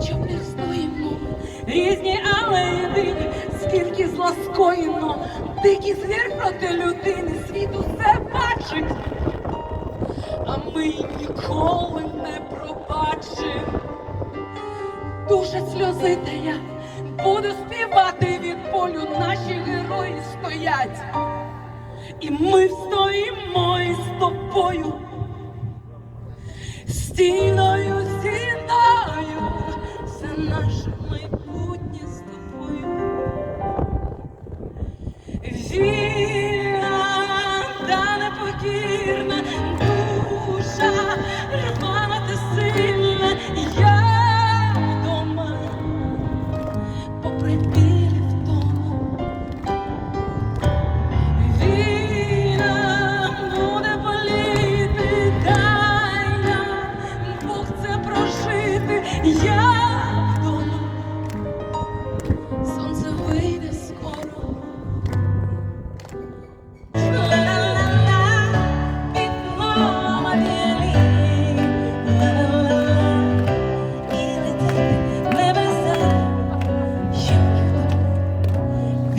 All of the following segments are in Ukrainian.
Хоч ми стоїмо, різні але єдині, скільки зла скоїмо, дикий звір проти людини, світ усе бачить, а ми ніколи не пробачимо. Душа сльози та я буду співати від полю, наші герої стоять. І ми стоїмо із тобою. Стіна стіною за наше майбутнє.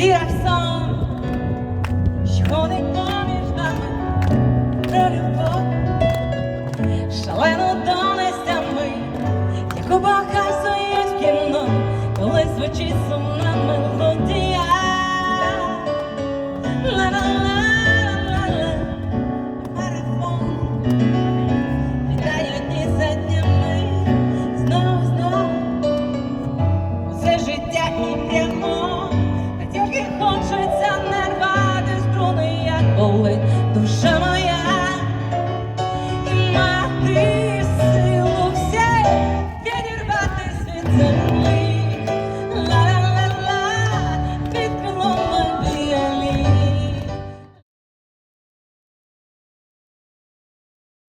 віра в сон, що ходить поміж нами про любов, шалено донестями, як у баха союз кіно, коли звучить сумна. болить душа.